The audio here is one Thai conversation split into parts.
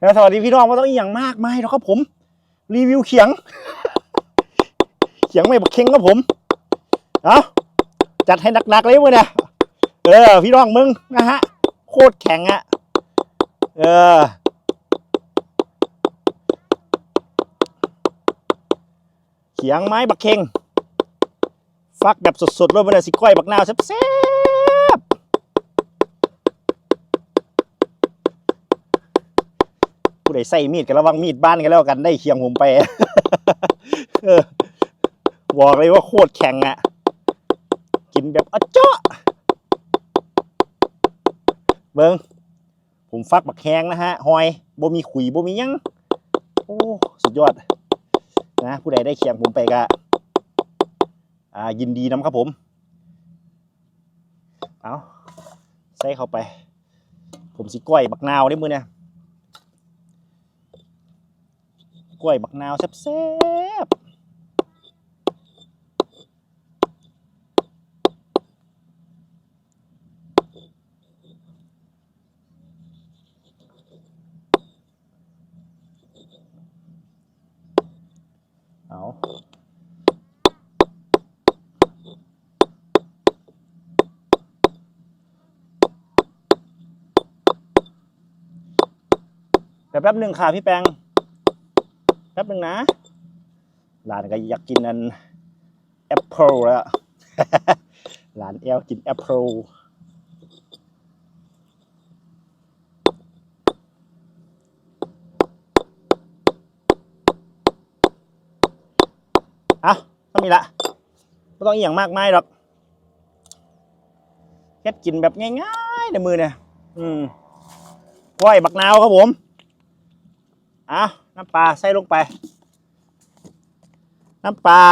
แล้วสวัสดีพี่น้องว่าต้องอีอย่างมากมายหรอกครับผม รีวิวเขียง เขียงไม่บักเค็งครับผมเอาจัดให้หนักๆเลยมึงเนี่ยเออ พี่น้องมึงนะฮะ โคตรแข็งอะเออเขียงไม้บักเค็งฟักแบบสดๆเลยมันเลยสิก้อยบักนาวแซ่บ ๆผู้ใส่มีดกันระวังมีดบ้านกันแล้วกันได้เคียงผมไปบอกเลยว่าโคตรแข็งอะกินแบบอเจาะเบิงผมฟักบักแห้งนะฮะหอยบ่มีขุยบ่มียังโอ้สุดยอด นะ ผู้ใดได้เคียงผมไปก็อ่ายินดีนำครับผม เอาใส่เข้าไป ผมสิก้อยบักนาวได้มือเนี่ย ก้อยบักนาวแซ่บเอาเดี๋ยวแป๊บหนึ่งค่ะพี่แปง ป๊บหนึ่งนะหลานก็อยากกินอันแอปเปิลแล้วหลานแอลกินแอปเปิลอะต้องมีละไม่ต้องอหย่างมากมายหรอกแค่กินแบบง่ายๆในมือเนี่ย อืมก้อยบักนาวครับผม อะ น้ำปลาใส่ลงไป น้ำปลา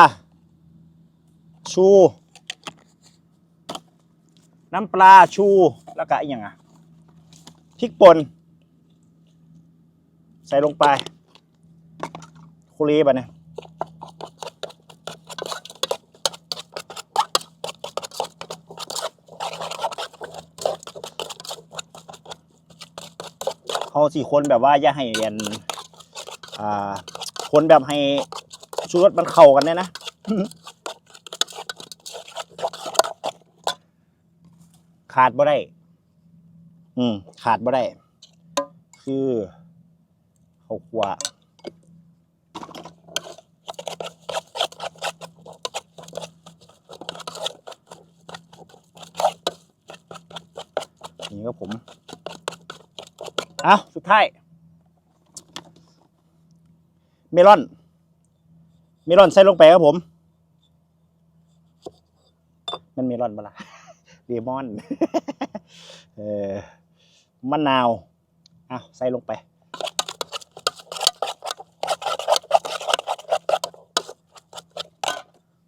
ชู น้ำปลาชูแล้วก็อีกอย่างอะพริกป่นใส่ลงไปคุรีบะเนี่ยเขาสี่คนแบบว่าอย่าให้เรียน อ่าคนแบบให้ชูรสมันเข้ากันเนี่ยนะขาดบ่ได้ อืม ขาดบ่ได้ คือข้าวคั่วนี่ก็ผม เอาสุดท้าย เมลอน เมลอนใส่ลงไปครับผม มันเมลอนปล่ะเลมอนเออมะนาวอะใส่ลงไป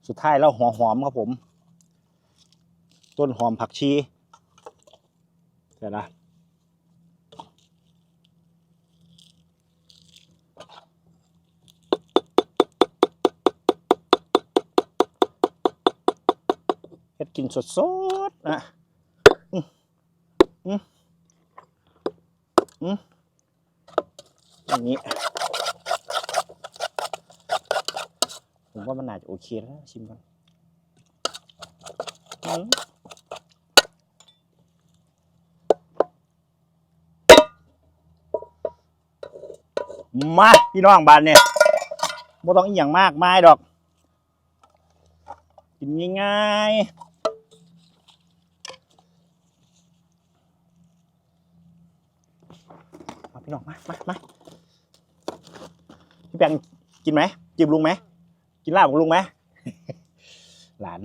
สุดท้ายแล้วหัวหอมครับผม ต้นหอมผักชีเดี๋ยวนะ กินสดๆนะอืมอืมอืมอย่างนี้ผมว่ามันน่าจจะโอเคแล้วชิมกันอืมมา พี่น้องบานเนี่ยไม่ต้องอีหยังมากมายดอก กินง่ายๆมา พี่น้องมามามาพี่แปงกินไหมจิบลุงไหมกินลาบของลุงไหมหลาน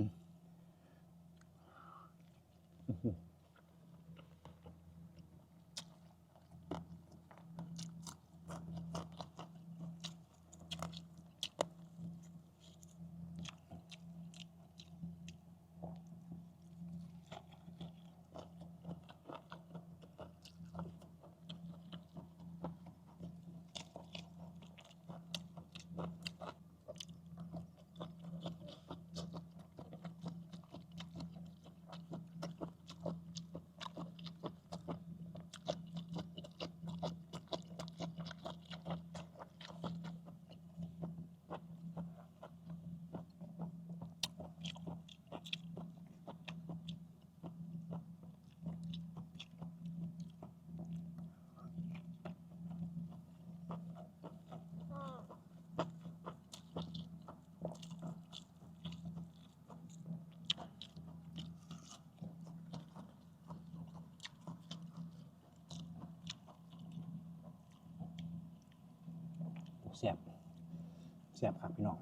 เสียบเสียบครับพี่น้อง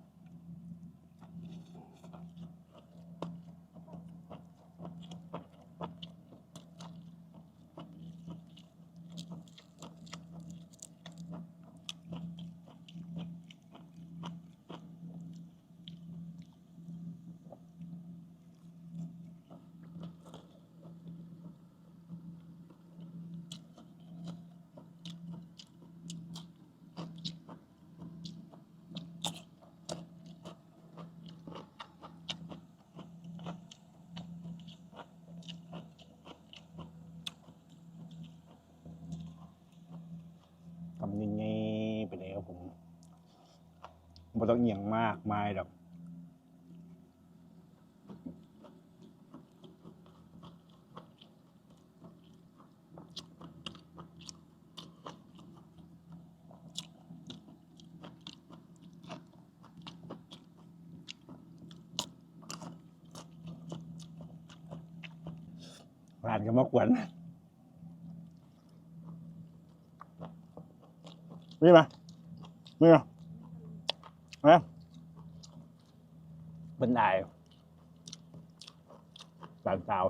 ทำยังไงไปเลยครับผม บ่ต้องเอียงมากมายดอกร้านก็มากวนนี่มานี่มา เนี่ยเป็นไอสารสาว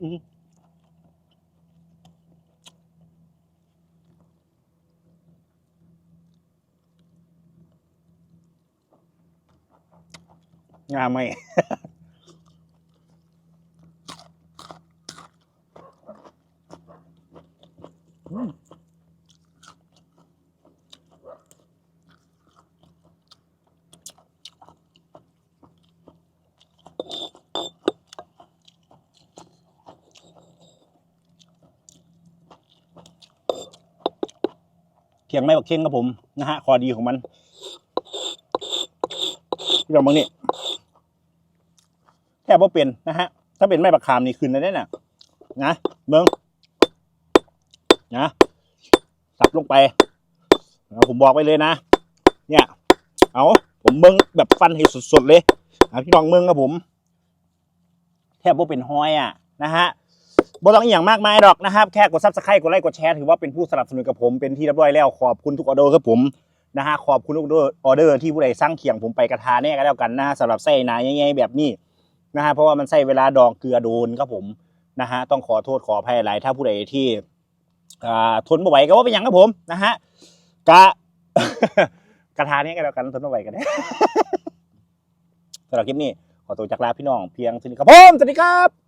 อือ งามไหมเคียงไม่บักเคียงครับผม นะฮะคอดีของมันลองบางนี่ แทบว่าเป็นนะฮะ ถ้าเป็นไม้บักขามนี่ขึ้นได้น่ะ นะเบิ้งนะสับลงไปผมบอกไปเลยนะ เนี่ย เอาผมเบิ้งแบบฟันให้สดๆเลยเอาพี่ลองเบิ้งครับผม แทบว่าเป็นห้อยอะนะฮะบ่ต้องอย่างมากมายดอกนะครับ แค่กดซับสไครต์กดไลค์กดแชร์ถือว่าเป็นผู้สนับสนุนกับผมเป็นที่รียบร้อยแล้วขอบคุณทุกออเดอร์ครับผมนะฮะขอบคุณทุกออเดอร์ที่ผู้ใดสร้างเขียงผมไปกระทาแน่ก็แล้วกันนะสำหรับไส้นาใหญ่ๆแบบนี้ นะฮะเพราะว่ามันใส่เวลาดองเกลือโดนครับผมนะฮะต้องขอโทษขออภัยหลายถ้าผู้ใดที่ทนไม่ไหวก็ว่าเป็นอย่างครับผมนะฮะกะกระทานี้ก็แล้วกันทนไม่ไหวกันสำหรับคลิปนี้ขอตัวจากลาพี่น้องเพียงเท่านี้ครับผมสวัสดีครับ